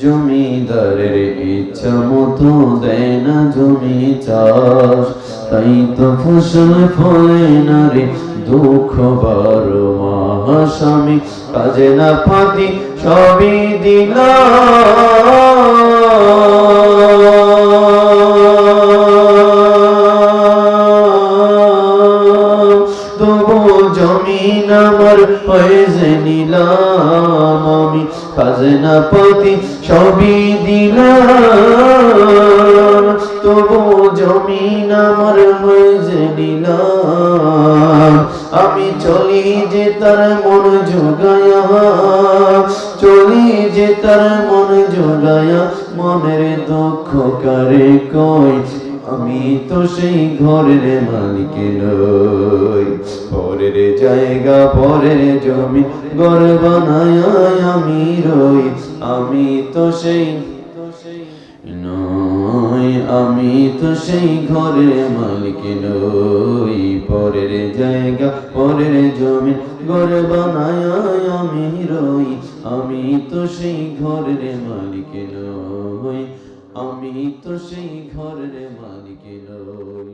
জমিদারের ইচ্ছা মতো দেয় না জমি চাষ। তাই তো ফসল ফলে না রে দুঃখ বারো মাস আমি কাজে না পাতি সবই দিলাম। তবু জমিন আমার হয়েছে নিলাম আমি। খাজনা পাতি সবই দিলাম, তবু জমিন আমার হয়েছে নিলাম। আমি চলি যে তার মন যোগায়া চলি যে তার মন যোগায়া মনের দুঃখ করে কই আমি তো সেই ঘরের মালিক নই। পরের জায়গা, পরের জমি, ঘর বানায় আমি রই, আমি তো সেই আমি তো সেই ঘরের মালিক নই। পরের জায়গা, পরের জমি, ঘর বানায় আমি রই, আমি তো সেই ঘরের মালিক নই, আমি তো সেই ঘরের মালিক নই।